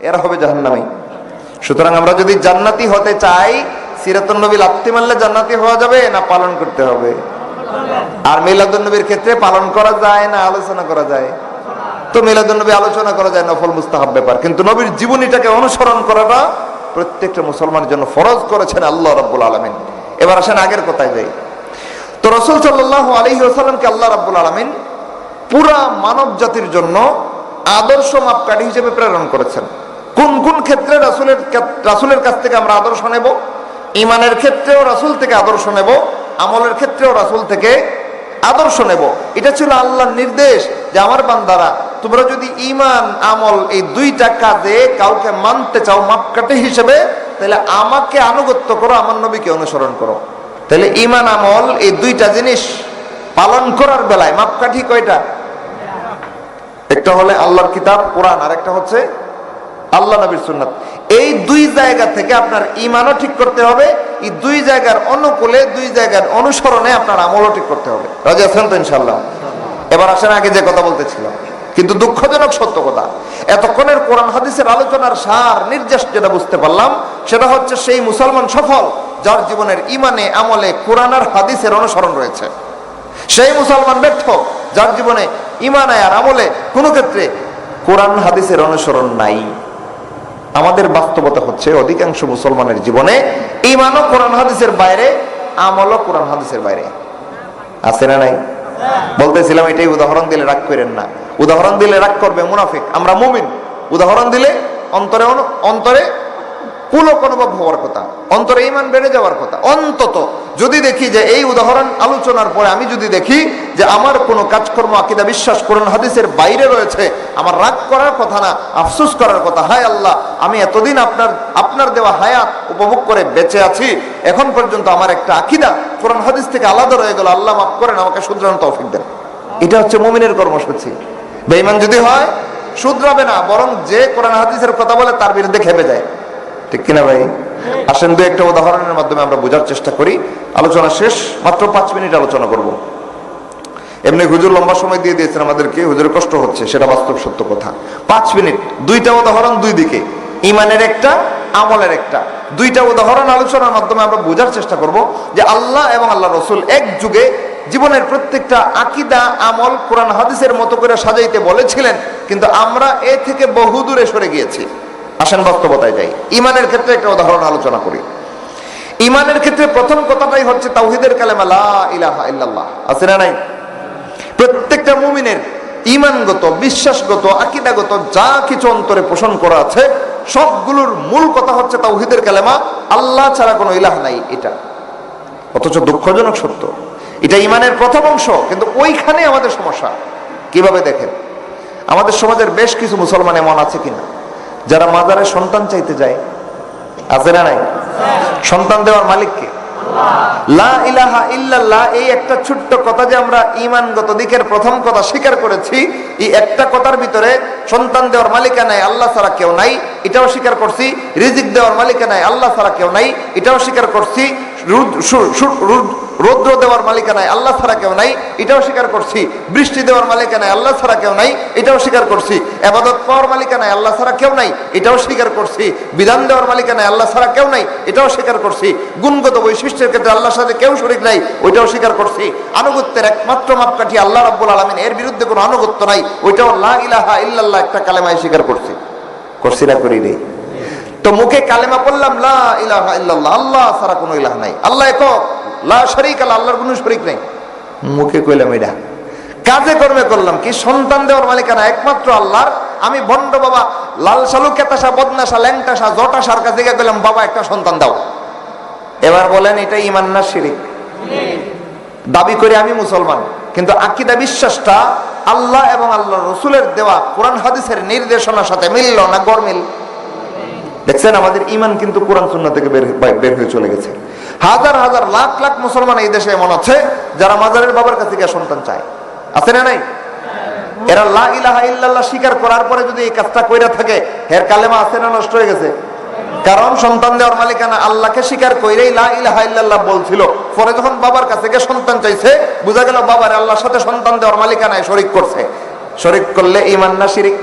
এরা হবে জাহান্নামী। সুতরাং আমরা যদি জান্নাতি হতে চাই, সিরাতুন নবী লাত্তি মারলে জান্নাতি হওয়া যাবে না পালন করতে হবে? আর মিলাদুন নবীর ক্ষেত্রে পালন করা যায় না, আলোচনা করা যায়? তো মিলাদুন নবী আলোচনা করা যায় নফল মুস্তাহাব ব্যাপার। কিন্তু নবীর জীবনীটাকে অনুসরণ করাটা প্রত্যেকটা মুসলমানের জন্য ফরজ করেছেন আল্লাহ রাব্বুল আলামিন। এবার আসেন আগের কথায় যাই। তো রসুল সাল্লাল্লাহু আলাইহি ওয়াসাল্লামকে আল্লাহ রাব্বুল আলামিন পুরা মানব জাতির জন্য আদর্শ মাপকাঠি হিসেবে প্রেরণ করেছেন। কোন কোন ক্ষেত্রে রাসুলের রাসুলের কাছ থেকে আমরা আদর্শ নেব? ইমানের ক্ষেত্রেও রাসুল থেকে আদর্শ নেব, আমলের ক্ষেত্রেও রাসুল থেকে আদর্শ নেব। এটা ছিল আল্লাহর নির্দেশ যে আমার বান্দারা, তোমরা যদি ইমান আমল এই দুইটা কাজে কাউকে মানতে চাও মাপকাঠি হিসেবে, তাহলে আমাকে আনুগত্য করো, আমার নবীকে অনুসরণ করো। তাহলে ইমান আমল এই দুইটা জিনিস পালন করার বেলায় মাপকাঠি কয়টা? একটা হলে আল্লাহর কিতাব, কোরআন আর একটা হচ্ছে আল্লাহ নবীর সুন্নাত। এই দুই জায়গা থেকে আপনার ইমানও ঠিক করতে হবে, এই দুই জায়গার অনুকূলে, দুই জায়গার অনুসরণে আপনার আমলও ঠিক করতে হবে। রাজি আছেন তো ইনশাল্লাহ এবার আসেন আগে যে কথা বলতেছিলাম। কিন্তু দুঃখজনক সত্য কথা, এতক্ষণের কোরআন হাদিসের আলোচনার সার নির্যাস যেটা বুঝতে পারলাম, সেটা হচ্ছে সেই মুসলমান সফল, যার জীবনের ইমানে আমলে কোরআন আর হাদিসের অনুসরণ রয়েছে। সেই মুসলমান ব্যর্থ, যার জীবনে ইমান আর আমলে কোনো ক্ষেত্রে কোরআন হাদিসের অনুসরণ নাই। আমাদের বাস্তবতা হচ্ছে অধিকাংশ মুসলমানের জীবনে ইমানও কোরআন হাদিসের বাইরে, আমলও কোরআন হাদিসের বাইরে। আছে না নাই? বলতেছিলাম এটাই উদাহরণ দিলে রাগ করেন না। উদাহরণ দিলে রাগ করবে মুনাফিক, আমরা মুমিন। উদাহরণ দিলে অন্তরে অনু- অন্তরে পুলক অনুভব হওয়ার কথা, অন্তরে ইমান বেড়ে যাওয়ার কথা। অন্তত যদি দেখি যে এই উদাহরণ আলোচনার পরে আমি যদি দেখি যে আমার কোনো কাজকর্ম, আকিদা বিশ্বাস করুন হাদিসের বাইরে রয়েছে, আমার রাগ করার কথা না, আফসুস করার কথা, হায় আল্লাহ, আমি এতদিন আপনার আপনার দেওয়া হায়াত উপভোগ করে বেঁচে আছি, এখন পর্যন্ত আমার একটা আকিদা কোরআন, হাদিস থেকে আলাদা রয়ে গেল, আল্লাহ মাফ করেন, আমাকে শুধরানো তৌফিক দেন। এটা হচ্ছে মুমিনের কর্মসূচি। বেঈমান যদি হয়, শুধরাবে না, বরং যে কোরআন, হাদিসের কথা বলে তার বিরুদ্ধে খেপে যায়। ঠিক কিনা ভাই? আসেন দু একটা উদাহরণের মাধ্যমে আমরা বোঝার চেষ্টা করি। আলোচনা শেষ, মাত্র পাঁচ মিনিট আলোচনা করব। এমনি হুজুর লম্বা সময় দিয়ে দিয়েছেন আমাদেরকে, হুজুরের কষ্ট হচ্ছে, সেটা বাস্তব সত্য কথা। পাঁচ মিনিট, দুইটা উদাহরণ দুই দিকে ইমানের একটা, আমলের একটা। দুইটা উদাহরণ আলোচনার মাধ্যমে আমরা বোঝার চেষ্টা করব যে আল্লাহ এবং আল্লাহ রসুল এক যুগে জীবনের প্রত্যেকটা আকিদা, আমল কোরআন, হাদিসের মতো করে সাজাইতে বলেছিলেন, কিন্তু আমরা এ থেকে বহু দূরে সরে গিয়েছি। আসেন বাস্তবতায় যাই। ইমানের ক্ষেত্রে একটা উদাহরণ আলোচনা করি। ইমানের ক্ষেত্রে প্রথম কথাটাই হচ্ছে তাওহিদের কালেমা, লা ইলাহা আছে না নাই? প্রত্যেকটা মুমিনের ইমানগত বিশ্বাসগত, আকিদাগত যা কিছু অন্তরে পোষণ করা আছে, সবগুলোর মূল কথা হচ্ছে তাওহিদের কালেমা, আল্লাহ ছাড়া কোনো ইলাহ নাই এটা। অথচ দুঃখজনক সত্য। এটা ইমানের প্রথম অংশ, কিন্তু ওইখানে আমাদের সমস্যা। কীভাবে দেখেন? আমাদের সমাজের বেশ কিছু মুসলমান এমন আছে কিনা? যারা মাজারে সন্তান চাইতে যায়, আছে না নাই? সন্তান দেওয়ার মালিককে লা ইলাহা এই একটা ছোট্ট কথা যে আমরা দিকের প্রথম কথা স্বীকার করেছি, এই একটা কথার ভিতরে সন্তান দেওয়ার আল্লাহ ছাড়া কেউ নাই, এটাও স্বীকার করছি, রিজিক দেওয়ার আল্লাহ ছাড়া কেউ নাই, এটাও স্বীকার করছি রৌদ্র দেওয়ার মালিকানায় আল্লাহ ছাড়া কেউ নাই, এটাও স্বীকার করছি। বৃষ্টি দেওয়ার মালিকানায় আল্লাহ ছাড়া কেউ নাই, এটাও স্বীকার করছি। আবাদত পাওয়ার মালিকানায় আল্লাহ ছাড়া কেউ নাই, এটাও স্বীকার করছি। বিধান দেওয়ার মালিকানায় আল্লাহ ছাড়া কেউ নাই, এটাও স্বীকার করছি। গুণগত বৈশিষ্ট্যের ক্ষেত্রে আল্লাহর সাথে কেউ শরিক নাই, ওইটাও স্বীকার করছি। আনুগত্যের একমাত্র মাপকাঠি আল্লাহ রাব্বুল আলামিন, এর বিরুদ্ধে কোনো আনুগত্য নাই, ওইটাও লা ইলাহা ইল্লাল্লাহ একটা কালেমায় স্বীকার করছি। করছি না করি রে তো মুখে কালেমা পড়লাম, লা ইলাহা ইল্লাল্লাহ, আল্লাহ ছাড়া কোনো ইলাহ নাই। আল্লাহ একক। মুখে কইলাম এটা। কাজে কর্মে করলাম কি? সন্তান দেওয়ার মালিকানা একমাত্র আল্লাহর। আমি ভণ্ড বাবা, লাল সালু কেতাসা বদনাসা ল্যাংটাসা জটাসার কাছে গিয়ে গেলাম বাবা, একটা সন্তান দাও। এবার বলেন, এটা ইমান না শিরিক? দাবি করে আমি মুসলমান, কিন্তু আকিদা বিশ্বাসটা আল্লাহ এবং আল্লাহ রসুলের দেওয়া কোরআন হাদিসের নির্দেশনার সাথে মিলল না গরমিল দেখছেন, আমাদের ইমান কিন্তু কোরআন সুন্না থেকে বের হয়ে চলে গেছে। হাজার হাজার লাখ লাখ মুসলমান এই দেশে এমন আছে যারা মাজারের বাবার কাছে গিয়ে সন্তান চায়। আছে না নাই? এরা লা ইলাহা ইল্লাল্লাহ স্বীকার করার পরে যদি এই কাজটা কইরা থাকে এর কালেমা আছে না নষ্ট হয়ে গেছে? কারণ সন্তান দেওয়ার মালিকানা আল্লাহকে স্বীকার লা ইলাহা ইল্লাল্লাহ বলছিল। পরে যখন বাবার কাছে গিয়ে সন্তান চাইছে, বোঝা গেল বাবার আল্লাহর সাথে সন্তান দেওয়ার মালিকানায় শরিক করছে। শরিক করলে ইমান না শিরিক?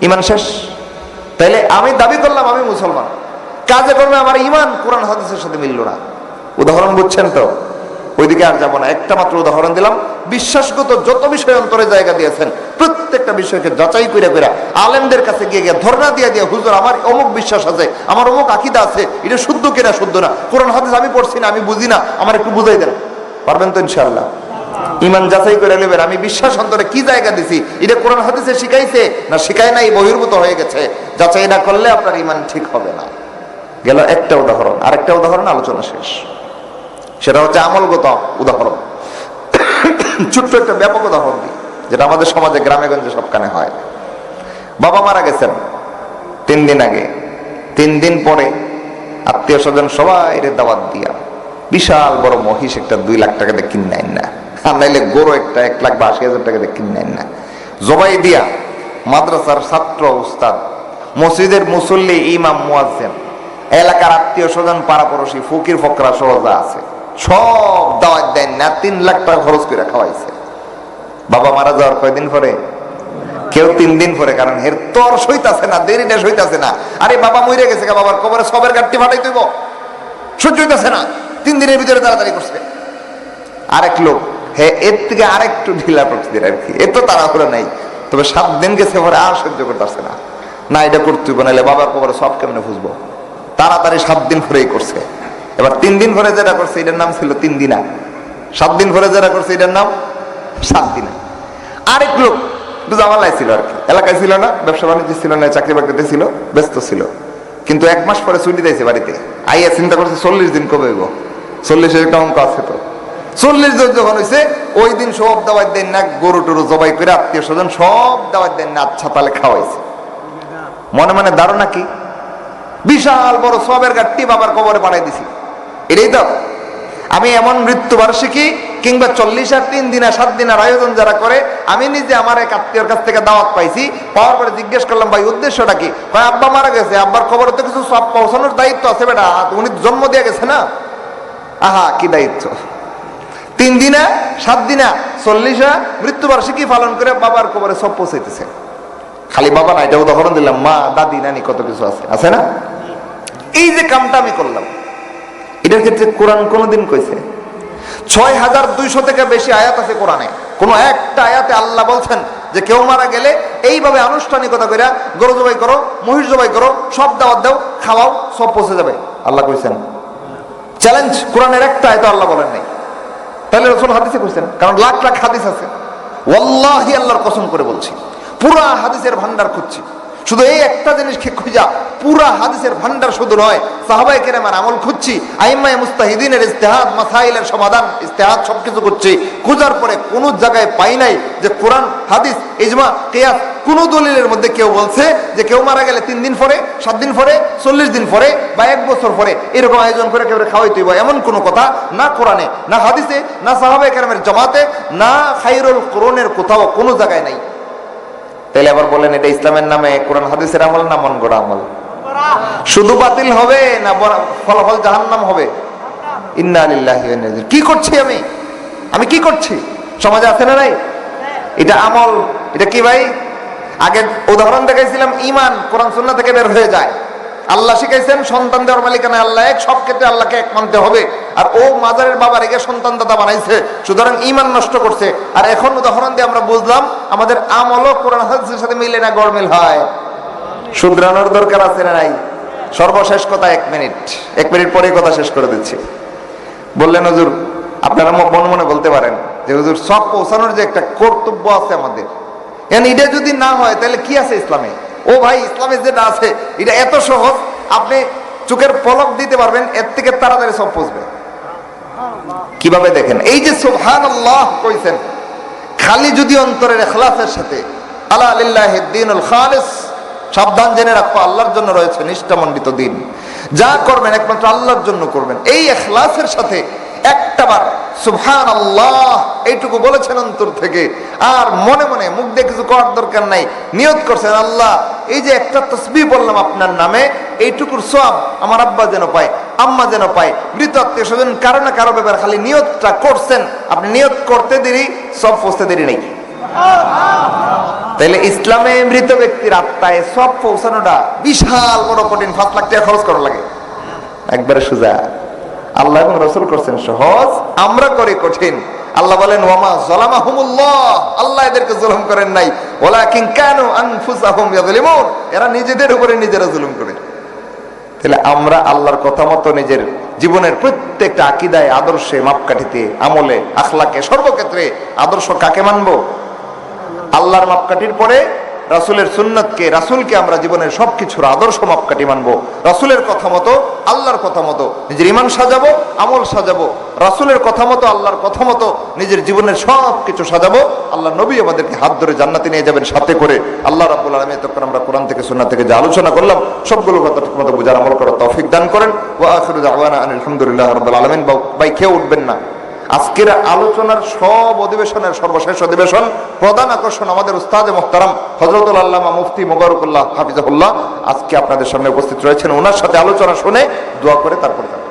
ইমান শেষ? তাইলে আমি দাবি করলাম আমি মুসলমান। কাজে করবে আমার ইমান কোরআন হাদিসের সাথে মিলল না। উদাহরণ বুঝছেন তো? ওইদিকে আর যাব না। একটা মাত্র উদাহরণ দিলাম। বিশ্বাসগত যত বিষয় অন্তরে জায়গা দিয়েছেন, প্রত্যেকটা বিষয়কে যাচাই করে করে আলেমদের কাছে গিয়ে গিয়ে ধর্ণা দিয়ে দিয়ে, হুজুর, আমার অমুক বিশ্বাস আছে, আমার অমুক আকিদা আছে, এটা শুদ্ধ কিনা শুদ্ধ না? কোরআন হাদিস আমি পড়ছি না, আমি বুঝি না, আমার একটু বুঝাই দেন। পারবেন তো ইনশাল্লাহ ইমান যাচাই করে নেবেন। আমি বিশ্বাস অন্তরে কি জায়গা দিছি? এটা কোরআন হাদিসে শিখাইছে না শিখায় নাই, বহির্ভূত হয়ে গেছে? যাচাই না করলে আপনার ইমান ঠিক হবে না। গেল একটা উদাহরণ, আরেকটা উদাহরণ, আলোচনা শেষ। সেটা হচ্ছে আমলগত উদাহরণ। ছোট্ট একটা ব্যাপক উদাহরণ দিই, যেটা আমাদের সমাজে গ্রামে গঞ্জে সবখানে হয়। বাবা মারা গেছেন তিন দিন আগে। তিন দিন পরে আত্মীয় স্বজন সবাই রে দাওয়াত দিয়া বিশাল বড় মহিষ একটা দুই লাখ টাকা দিয়ে নেন না। আর নাইলে গরু একটা এক লাখ বা আশি হাজার টাকা দিয়ে নেন না। জবাই দিয়া মাদ্রাসার ছাত্র উস্তাদ মসজিদের মুসল্লি ইমাম মুয়াজ্জেম এলাকার আত্মীয় স্বজন, পাড়াপড়শি, ফকির, ফকরা সহ যা আছে, সব দাওয়াত দেন না, তিন লাখ টাকা খরচ করে খাওয়াইছে। বাবা মারা যাওয়ার কয়দিন পরে? কেউ তিন দিন পরে, কারণ এর তর সইতাছে না দেরিটা সইতাছে না। আরে বাবা মরে গেছে বাবার কবরে সবের গাঠটি ফাটাই তুইব সহ্য হইতাছে না, তিন দিনের ভিতরে তাড়াতাড়ি করছে। আরেক লোক হ্যাঁ এর থেকে আরেকটু ঢিলা প্রকৃতির আর কি এত তাড়াহুড়ো নাই। তবে সাত দিন গেছে পরে আর সহ্য করতেছে না। না, এটা করতে হইব, নাহলে বাবার কবরে সব কেমনে খুঁজবো? তাড়াতাড়ি সাত দিন পরেই করছে। এবার তিন দিন পরে যেটা করছে, এটার নাম ছিল তিন দিনা। সাত দিন পরে যেটা করছে, এটার নাম সাত দিনা। আরেক লোক জামালায় ছিল আর কি। এলাকায় ছিল না, ব্যবসা বাণিজ্য ছিল না, চাকরি বাকরিতে ছিল, ব্যস্ত ছিল। কিন্তু এক মাস পরে ছুটি দিয়েছে বাড়িতে। আইয়া চিন্তা করছে, চল্লিশ দিন কবে হইব? চল্লিশের একটা অঙ্ক আছে তো। চল্লিশ দিন যখন হয়েছে ওই দিন সব দাওয়াত দেন না, গরু টরু জবাই করে আত্মীয় স্বজন সব দাওয়াত দেন না আচ্ছা তাহলে খাওয়াইছে। মনে মনে ধারণা কি? বিশাল বড় সবের গাঠটি বাবার কবরে পাঠাই দিছি। এটাই তো। আমি এমন মৃত্যুবার্ষিকী কিংবা চল্লিশ আর তিন দিন আর সাত দিনের আয়োজন যারা করে, আমি নিজে আমার এক আত্মীয়র কাছ থেকে দাওয়াত পাইছি। পাওয়ার পরে জিজ্ঞেস করলাম, ভাই, উদ্দেশ্যটা কি? কয়, আব্বা মারা গেছে। আব্বার খবর তো কিছু সব পৌঁছানোর দায়িত্ব আছে বেটা। উনি জন্ম দিয়ে গেছে না? আহা, কি দায়িত্ব। তিন দিনা, সাত দিনা, চল্লিশা মৃত্যুবার্ষিকী পালন করে বাবার কবরে সব পৌঁছাইতেছে। খালি বাবা না এটা উদাহরণ দিলাম, মা, দাদি, নানি, কত কিছু আছে। আছে না? এই যে কামটা আমি করলাম, এটার ক্ষেত্রে কোরআন কোনোদিন কইছে, ছয় হাজার দুইশো থেকে বেশি আয়াত আছে কোরআনে। কোন একটা আয়াতে আল্লাহ বলছেন যে কেউ মারা গেলে এইভাবে আনুষ্ঠানিকতা করে গরু জবাই করো, মহিষ জবাই করো, সব দাওয়াত দাও, খাওয়াও, সব পৌঁছে যাবে। আল্লাহ কইছেন। চ্যালেঞ্জ কোরআনের একটা আয়তো আল্লাহ বলেন নাই। তাহলে রসুল হাদিসে কইছেন, কারণ লাখ লাখ হাদিস আছে। ওয়াল্লাহি আল্লাহর কসম করে বলছি। পুরা হাদিসের ভান্ডার খুঁজছি। শুধু এই একটা জিনিস খুঁজা, পুরা হাদিসের ভান্ডার শুধু নয় সাহাবাই কেরামার আমল খুঁজছি আইমাই মুস্তাহিদিনের ইস্তেহাদ মাসাইলের সমাধান ইস্তেহাদ সবকিছু করছি খোঁজার পরে কোনো জায়গায় পাই নাই যে কোরআন, হাদিস, ইজমা, কেয়াস, কোন দলিলের মধ্যে কেউ বলছে যে কেউ মারা গেলে তিন দিন পরে, সাত দিন পরে, চল্লিশ দিন পরে বা এক বছর পরে এরকম আয়োজন করে কেউ খাওয়াই তুইব এমন কোনো কথা না কোরআনে, না হাদিসে, না সাহাবাই কেরামের জমাতে, না খাইরুল কোরআনের কোথাও কোনো জায়গায় নাই। তাহলে আবার বলেন, এটা ইসলামের নামে, কোরআন, হাদিসের আমল না মন গড়া আমল? শুধু বাতিল হবে না ফলাফল জাহান্নাম হবে? ইন্না লিল্লাহি ওয়া ইন্না ইলাইহি কি করছি আমি? আমি কি করছি? সমাজে আছে না নাই? এটা আমল। এটা কি ভাই? আগে উদাহরণ দেখাইছিলাম ইমান কোরআন সুন্না থেকে বের হয়ে যায়। আল্লাহ শিখাইছেন, সন্তান দেওয়ার মালিকানা আল্লাহ এক, সব ক্ষেত্রে আল্লাহকে এক মানতে হবে। আর ও মাজারের বাবা রেখে সন্তান দাদা বানাইছে, সুতরাং ইমান নষ্ট করছে। আর এখন উদাহরণ দিয়ে আমরা বুঝলাম, আমাদের আমলও কোরআন হাদিসের সাথে মিলে না গরমিল হয়। শুধরানোর দরকার আছে না নাই? সর্বশেষ কথা এক মিনিট। এক মিনিট পরে কথা শেষ করে দিচ্ছি। বললেন, হুজুর, আপনারা মনে মনে বলতে পারেন যে, হুজুর, সব পৌঁছানোর যে একটা কর্তব্য আছে আমাদের। এটা যদি না হয়, তাহলে কি আছে ইসলামে? ও ভাই ইসলামে যেটা আছে, এটা এত সহজ, আপনি চোখের পলক দিতে পারবেন, এর থেকে তাড়াতাড়ি সব পৌঁছবে। কীভাবে দেখেন? এই যে সুবহান আল্লাহ কইছেন, খালি যদি অন্তরের এখলাসের সাথে আল্লাহ আলিল্লাহ দিনুল খালিস, সাবধান জেনে রাখব আল্লাহর জন্য রয়েছে নিষ্ঠামণ্ডিত দিন। যা করবেন, একমাত্র আল্লাহর জন্য করবেন। এই এখলাসের সাথে একটাবার সুবহান আল্লাহ এইটুকু বলেছেন অন্তর থেকে। আর মনে মনে মুখ দিয়ে কিছু করার দরকার নাই, নিয়ত করছেন, আল্লাহ, এই যে একটা তসবি বললাম আপনার নামে, এইটুকুর সব আমার আব্বা যেন পায়, আম্মা যেন পায়, মৃত আত্মীয় স্বজন কারও না কারও ব্যাপার খালি নিয়তটা করছেন, আপনি নিয়ত করতে দেরি সব পৌঁছতে দেরি নেই। তাহলে ইসলামে মৃত ব্যক্তির আত্মায় সব পৌঁছানোটা বিশাল বড় কঠিন, পাঁচ লাখ টাকা খরচ করা লাগে। একবারে সোজা। আল্লাহ এবং রসুল করছেন সহজ, আমরা করি কঠিন। আল্লাহ বলেন আল্লাহ এদেরকে জুলুম করেন নাই। ওলা কিং কেন এরা নিজেদের উপরে নিজেরা জুলুম করে। তাহলে আমরা আল্লাহর কথা মতো নিজের জীবনের প্রত্যেকটা আকিদায়, আদর্শে, মাপকাঠিতে, আমলে, আখলাকে সর্বক্ষেত্রে আদর্শ কাকে মানবো? আল্লাহর মাপকাঠির পরে রাসুলের সুন্নতকে, রাসুলকে আমরা জীবনের সবকিছুর আদর্শ মাপকাঠি মানবো। রাসুলের কথা মতো, আল্লাহর কথা মতো নিজের ইমান সাজাবো, আমল সাজাবো। রাসুলের কথা মতো, আল্লাহর কথা মতো নিজের জীবনের সব কিছু সাজাবো। আল্লাহ নবী আমাদেরকে হাত ধরে জান্নাতে নিয়ে যাবেন সাথে করে। আল্লাহ রাবুল আলমী তখন আমরা কোরআন থেকে সুন্নাত থেকে যে আলোচনা করলাম, সবগুলো কথা ঠিক মতো বোঝার আমল করার তৌফিক দান করেন। আলহামদুলিল্লাহ রাব্বুল আলামিন। ভাই, খেয়ে উঠবেন না। আজকের আলোচনার সব অধিবেশনের সর্বশেষ অধিবেশন, প্রধান আকর্ষণ আমাদের উস্তাদ মোহতারাম হজরতুল আল্লামা মুফতি মোবারকুল্লাহ হাফিজাহুল্লাহ। আজকে আপনাদের সামনে উপস্থিত রয়েছেন, ওনার সাথে আলোচনা শুনে দোয়া করে তারপরে